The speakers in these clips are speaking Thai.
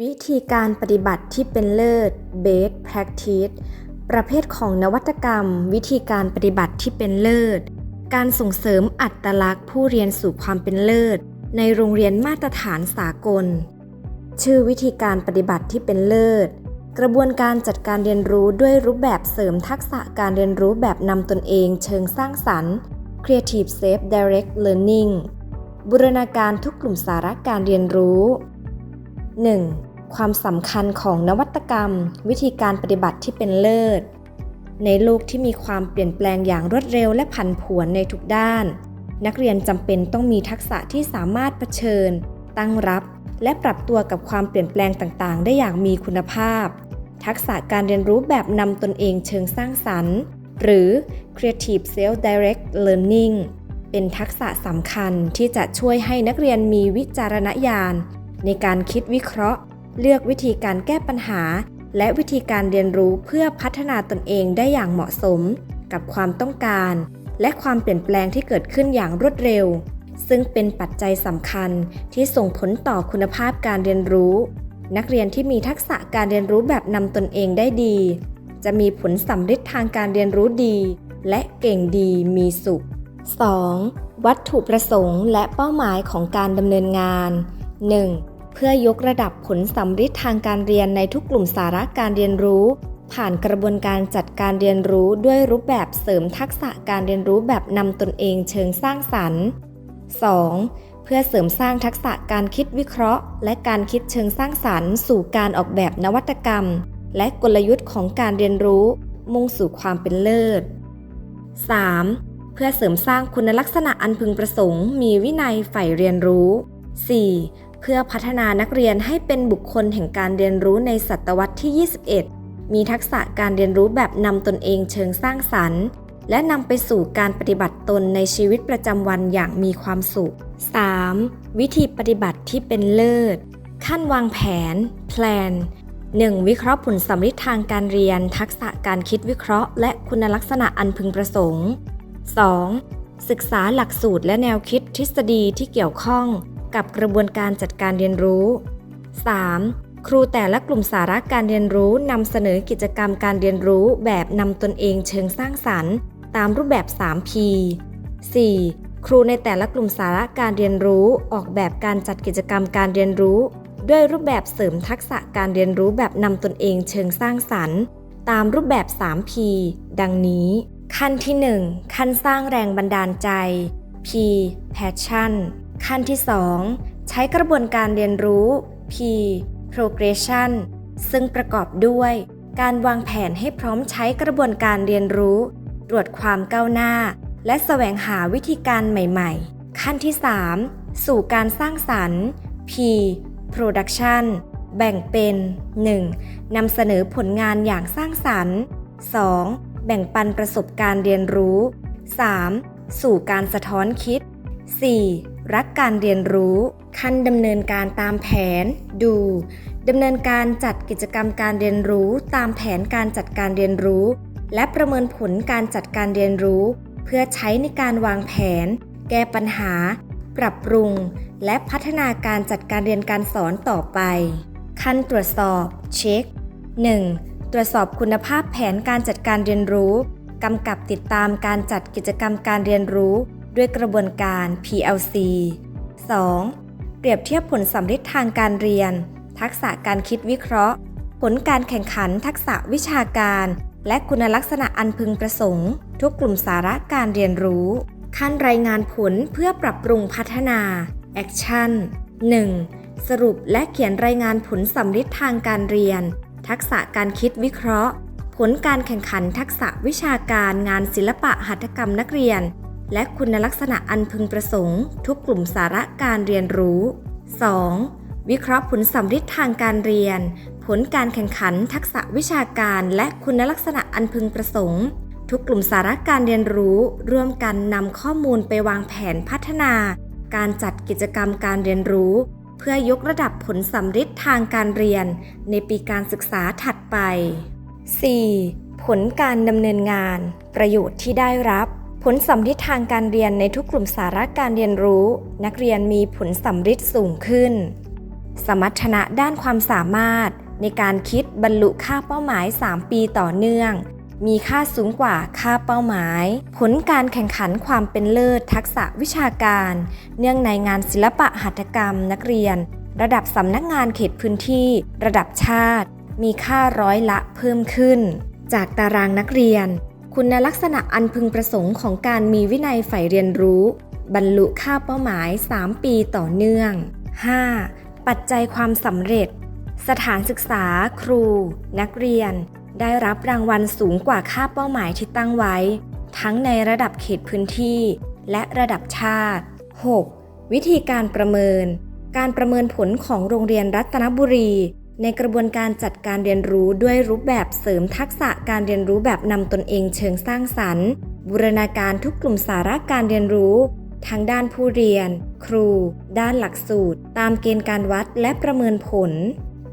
วิธีการปฏิบัติที่เป็นเลิศ Best Practice ประเภทของนวัตกรรม วิธีการปฏิบัติที่เป็นเลิศ การส่งเสริมอัตลักษณ์ผู้เรียนสู่ความเป็นเลิศ ในโรงเรียนมาตรฐานสากล ชื่อวิธีการปฏิบัติที่เป็นเลิศ กระบวนการจัดการเรียนรู้ด้วยรูปแบบเสริมทักษะการเรียนรู้แบบนำตนเองเชิงสร้างสรรค์ Creative Safe Direct Learning บูรณาการทุกกลุ่มสาระการเรียนรู้ 1. ความสำคัญของนวัตกรรม วิธีการปฏิบัติที่เป็นเลิศ ในโลกที่มีความเปลี่ยนแปลงอย่างรวดเร็วและผันผวนในทุกด้าน นักเรียนจำเป็นต้องมีทักษะที่สามารถเผชิญ ตั้งรับ และปรับตัวกับความเปลี่ยนแปลงต่างๆ ได้อย่างมีคุณภาพ ทักษะการเรียนรู้แบบนำตนเองเชิงสร้างสรรค์ หรือ Creative Self Direct Learning เป็นทักษะสำคัญที่จะช่วยให้นักเรียนมีวิจารณญาณ ในการคิดวิเคราะห์ เลือกวิธีการแก้ปัญหา และวิธีการเรียนรู้เพื่อพัฒนาตนเองได้อย่างเหมาะสม กับความต้องการ และความเปลี่ยนแปลงที่เกิดขึ้นอย่างรวดเร็ว ซึ่งเป็นปัจจัยสำคัญที่ส่งผลต่อคุณภาพการเรียนรู้ นักเรียนที่มีทักษะการเรียนรู้แบบนำตนเองได้ดี จะมีผลสำฤทธิ์ทางการเรียนรู้ดี และเก่งดีมีสุข 2. วัตถุประสงค์และเป้าหมายของการดำเนินงาน 1. เพื่อยกระดับผลสำฤทธิ์ทางการเรียนในทุกกลุ่มสาระการเรียนรู้ ผ่านกระบวนการจัดการเรียนรู้ด้วยรูปแบบเสริมทักษะการเรียนรู้แบบนำตนเองเชิงสร้างสรรค์ 2. เพื่อเสริมสร้างทักษะการคิดวิเคราะห์ และการคิดเชิงสร้างสรรค์ สู่การออกแบบนวัตกรรม และกลยุทธ์ของการเรียนรู้ มุ่งสู่ความเป็นเลิศ 3. เพื่อเสริมสร้างคุณลักษณะอันพึงประสงค์ มีวินัยใฝ่เรียนรู้ 4. เพื่อพัฒนานักเรียนให้เป็นบุคคลแห่งการเรียนรู้ในศตวรรษที่ 21 มีทักษะการเรียนรู้แบบนำตนเองเชิงสร้างสรรค์ และนำไปสู่การปฏิบัติตนในชีวิตประจำวันอย่างมีความสุข 3. วิธีปฏิบัติที่เป็นเลิศ ขั้นวางแผน plan 1. วิเคราะห์ผลสำฤทธิ์ทางการเรียน ทักษะการคิดวิเคราะห์ และคุณลักษณะอันพึงประสงค์ 2. ศึกษาหลักสูตรและแนวคิดทฤษฎีที่เกี่ยวข้อง กับกระบวนการจัดการเรียนรู้ 3. ครูแต่ละกลุ่มสาระการเรียนรู้นำเสนอกิจกรรมการเรียนรู้แบบนำตนเองเชิงสร้างสรรค์ ตามรูปแบบ 3P 4. ครูในแต่ละกลุ่มสาระการเรียนรู้ออกแบบการจัดกิจกรรมการเรียนรู้ ด้วยรูปแบบเสริมทักษะการเรียนรู้แบบนำตนเองเชิงสร้างสรรค์ ตามรูปแบบ 3P ดังนี้ ขั้นที่ 1 ขั้นสร้างแรงบันดาลใจ P passion ขั้นที่ 2 ใช้กระบวนการเรียนรู้ P progression ซึ่งประกอบด้วย การวางแผนให้พร้อมใช้กระบวนการเรียนรู้ ตรวจความก้าวหน้า และแสวงหาวิธีการใหม่ๆ ขั้นที่ 3 สู่การสร้างสรรค์ P production แบ่งเป็น 1. นำเสนอผลงานอย่างสร้างสรรค์ 2. แบ่งปันประสบการณ์เรียนรู้ 3. สู่การสะท้อนคิด 4. รักการเรียนรู้ขั้นดำเนินการตามแผน ดูดำเนินการจัดกิจกรรมการเรียนรู้ ตามแผนการจัดการเรียนรู้ และประเมินผลการจัดการเรียนรู้ เพื่อใช้ในการวางแผน แก้ปัญหา ปรับปรุง และพัฒนาการจัดการเรียนการสอนต่อไป ขั้นตรวจสอบเช็ค 1. ตรวจสอบคุณภาพแผนการจัดการเรียนรู้กำกับติดตามการจัดกิจกรรมการเรียนรู้ ด้วยกระบวนการ PLC 2. เปรียบเทียบผลสำฤทธิ์ทางการเรียน ทักษะการคิดวิเคราะห์ ผลการแข่งขันทักษะวิชาการ และคุณลักษณะอันพึงประสงค์ ทุกกลุ่มสาระการเรียนรู้ ขั้นรายงานผลเพื่อปรับปรุงพัฒนา Action 1. สรุปและเขียนรายงานผลสำฤทธิ์ทางการเรียน ทักษะการคิดวิเคราะห์ ผลการแข่งขันทักษะวิชาการงานศิลปะหัตถกรรมนักเรียน และคุณลักษณะอันพึงประสงค์ ทุกกลุ่มสาระการเรียนรู้ 2. วิเคราะห์ผลสำฤทธิ์ทางการเรียน ผลการแข่งขันทักษะวิชาการและคุณลักษณะอันพึงประสงค์ ทุกกลุ่มสาระการเรียนรู้ ร่วมกันนำข้อมูลไปวางแผนพัฒนา การจัดกิจกรรมการเรียนรู้ เพื่อยกระดับผลสำฤทธิ์ทางการเรียน ในปีการศึกษาถัดไป 4. ผลการดำเนินงาน ประโยชน์ที่ได้รับ ผลสำฤทธิ์ทางการเรียนในทุกกลุ่มสาระการเรียนรู้ นักเรียนมีผลสำฤทธิ์สูงขึ้น สมรรถนะด้านความสามารถ ในการคิดบรรลุค่าเป้าหมาย 3 ปีต่อเนื่อง มีค่าสูงกว่าค่าเป้าหมาย ผลการแข่งขันความเป็นเลิศทักษะวิชาการ เนื่องในงานศิลปะหัตถกรรม นักเรียน ระดับสำนักงานเขตพื้นที่ ระดับชาติ มีค่าร้อยละเพิ่มขึ้น จากตารางนักเรียน คุณลักษณะอันพึงประสงค์ของการมีวินัยใฝ่เรียนรู้ บรรลุค่าเป้าหมาย 3 ปีต่อเนื่อง 5. ปัจจัยความสำเร็จ สถานศึกษา ครู นักเรียน ได้รับรางวัลสูงกว่าค่าเป้าหมายที่ตั้งไว้ ทั้งในระดับเขตพื้นที่ และระดับชาติ 6. วิธีการประเมิน การประเมินผลของโรงเรียนรัตนบุรี ในกระบวนการจัดการเรียนรู้ด้วยรูปแบบเสริมทักษะการเรียนรู้แบบนำตนเองเชิงสร้างสรรค์ บูรณาการทุกกลุ่มสาระการเรียนรู้ ทั้งด้านผู้เรียน ครู ด้านหลักสูตร ตามเกณฑ์การวัดและประเมินผล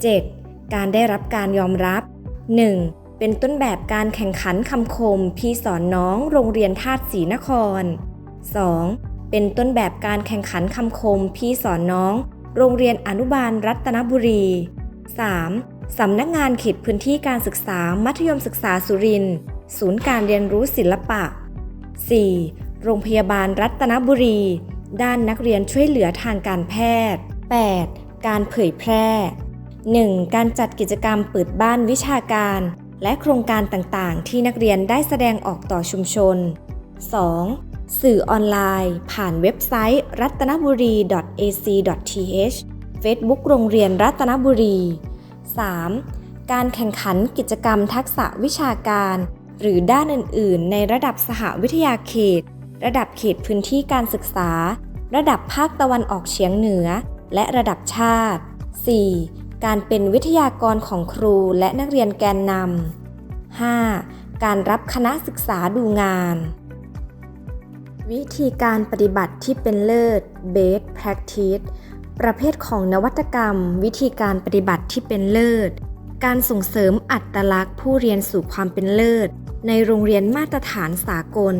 7. การได้รับการยอมรับ 1. เป็นต้นแบบการแข่งขันคำคม พี่สอนน้องโรงเรียนธาตุศรีนคร 2. เป็นต้นแบบการแข่งขันคำคม พี่สอนน้อง โรงเรียนอนุบาลรัตนบุรี 3. สำนักงานเขตพื้นที่การศึกษามัธยมศึกษาสุรินทร์ศูนย์การเรียนรู้ศิลปะ 4. โรงพยาบาลรัตนบุรี ด้านนักเรียนช่วยเหลือทางการแพทย์ 8. การเผยแพร่ 1. การจัดกิจกรรมเปิดบ้านวิชาการ และโครงการต่างๆ ที่นักเรียนได้แสดงออกต่อชุมชน 2. สื่อออนไลน์ ผ่านเว็บไซต์รัตนบุรี ac.th Facebook โรงเรียนรัตนบุรี 3. การแข่งขันกิจกรรมทักษะวิชาการ หรือด้านอื่น ๆ ในระดับสหวิทยาเขต ระดับเขตพื้นที่การศึกษา ระดับภาคตะวันออกเฉียงเหนือ และระดับชาติ 4. การเป็นวิทยากรของครูและนักเรียนแกนนำ 5. การรับคณะศึกษาดูงาน วิธีการปฏิบัติที่เป็นเลิศ Best Practice ประเภทของนวัตกรรม วิธีการปฏิบัติที่เป็นเลิศ การส่งเสริมอัตลักษณ์ผู้เรียนสู่ความเป็นเลิศ ในโรงเรียนมาตรฐานสากล